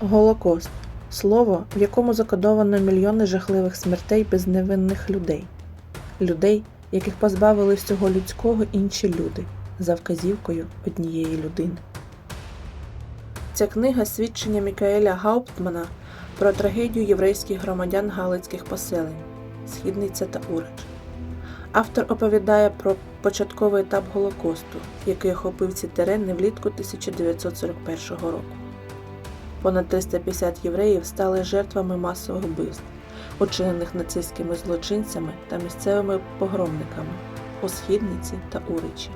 Голокост слово, в якому закодовано мільйони жахливих смертей безневинних людей, людей, яких позбавили всього людського інші люди, за вказівкою однієї людини. Ця книга свідчення Мікаеля Гауптмана про трагедію єврейських громадян галицьких поселень Східниця та Уреч. Автор оповідає про початковий етап Голокосту, який охопив ці терени влітку 1941 року. Понад 350 євреїв стали жертвами масових вбивств, учинених нацистськими злочинцями та місцевими погромниками у Східниці та Уричі.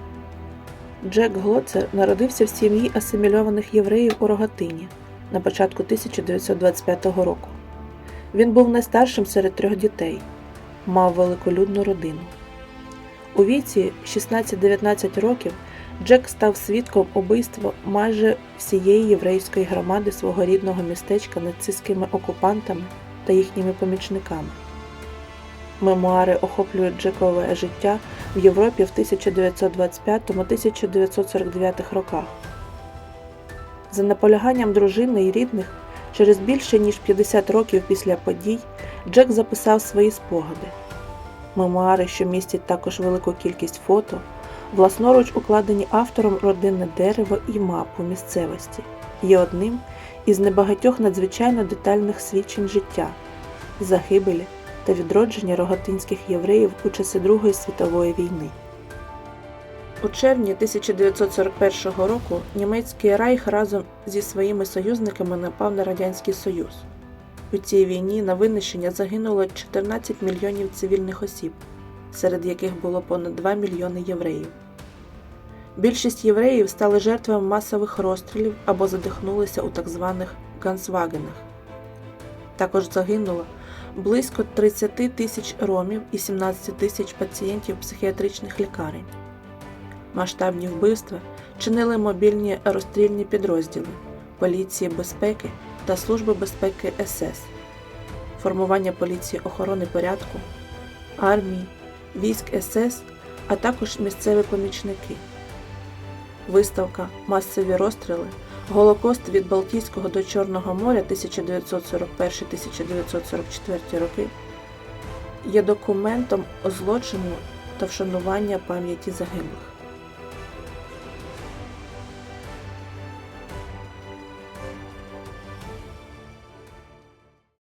Джек Глоцер народився в сім'ї асимільованих євреїв у Рогатині на початку 1925 року. Він був найстаршим серед трьох дітей, мав великолюдну родину. У віці 16-19 років Джек став свідком убивства майже всієї єврейської громади свого рідного містечка нацистськими окупантами та їхніми помічниками. Мемуари охоплюють Джекове життя в Європі в 1925-1949 роках. За наполяганням дружини і рідних, через більше ніж 50 років після подій Джек записав свої спогади. Мемуари, що містять також велику кількість фото, власноруч укладені автором родинне дерево і мапу місцевості, є одним із небагатьох надзвичайно детальних свідчень життя, загибелі та відродження рогатинських євреїв у часи Другої світової війни. У червні 1941 року німецький райх разом зі своїми союзниками напав на Радянський Союз. У цій війні на винищення загинуло 14 мільйонів цивільних осіб, серед яких було понад 2 мільйони євреїв. Більшість євреїв стали жертвами масових розстрілів або задихнулися у так званих гансвагенах. Також загинуло близько 30 тисяч ромів і 17 тисяч пацієнтів психіатричних лікарень. Масштабні вбивства чинили мобільні розстрільні підрозділи поліції безпеки та Служби безпеки СС, формування поліції охорони порядку, армії, військ СС, а також місцеві помічники. Виставка Масові розстріли Голокост від Балтійського до Чорного моря 1941-1944 роки є документом злочину та вшанування пам'яті загиблих.